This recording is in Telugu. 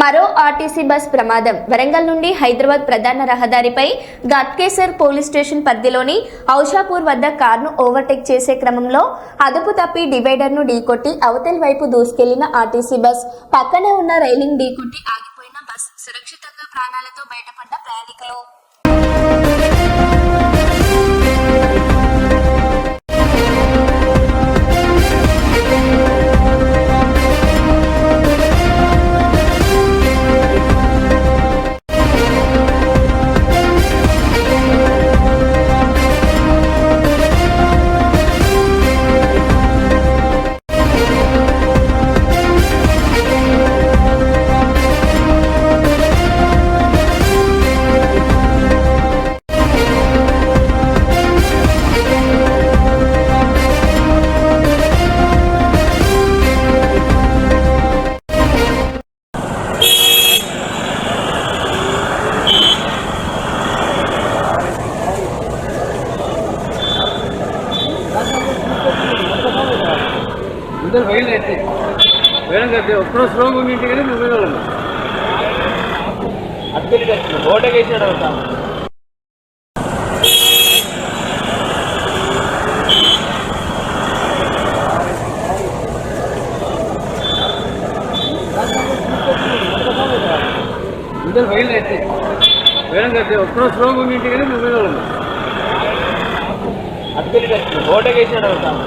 మరో ఆర్టీసీ బస్ ప్రమాదం. వరంగల్ నుండి హైదరాబాద్ ప్రధాన రహదారిపై గట్కేసర్ పోలీస్ స్టేషన్ పరిధిలోని ఔషాపూర్ వద్ద కారును ఓవర్టేక్ చేసే క్రమంలో అదుపు తప్పి డివైడర్ను ఢీకొట్టి అవతలి వైపు దూసుకెళ్ళిన ఆర్టీసీ బస్. పక్కనే ఉన్న రైలింగ్ ఢీకొట్టి ఆగిపోయిన బస్ సురక్షితంగా ప్రాణాలతో బయటపడ్డ ప్రయాణికులు. అందరు ముందర బయలుదేరి వేడం కడితే ఒక్కరో స్లోగా ఉంది ఇంటికి నువ్వు వెళ్ళాలి. అద్దెకి వచ్చింది ఓటకేసాడు అవుతా ముందర బయలుదేరి వేడం కడితే ఒక్కరో స్లోగా ఉంది ఇంటికి నువ్వు వెళ్ళాలి. అద్దెకి వచ్చింది ఓటకేసాడు అవుతాను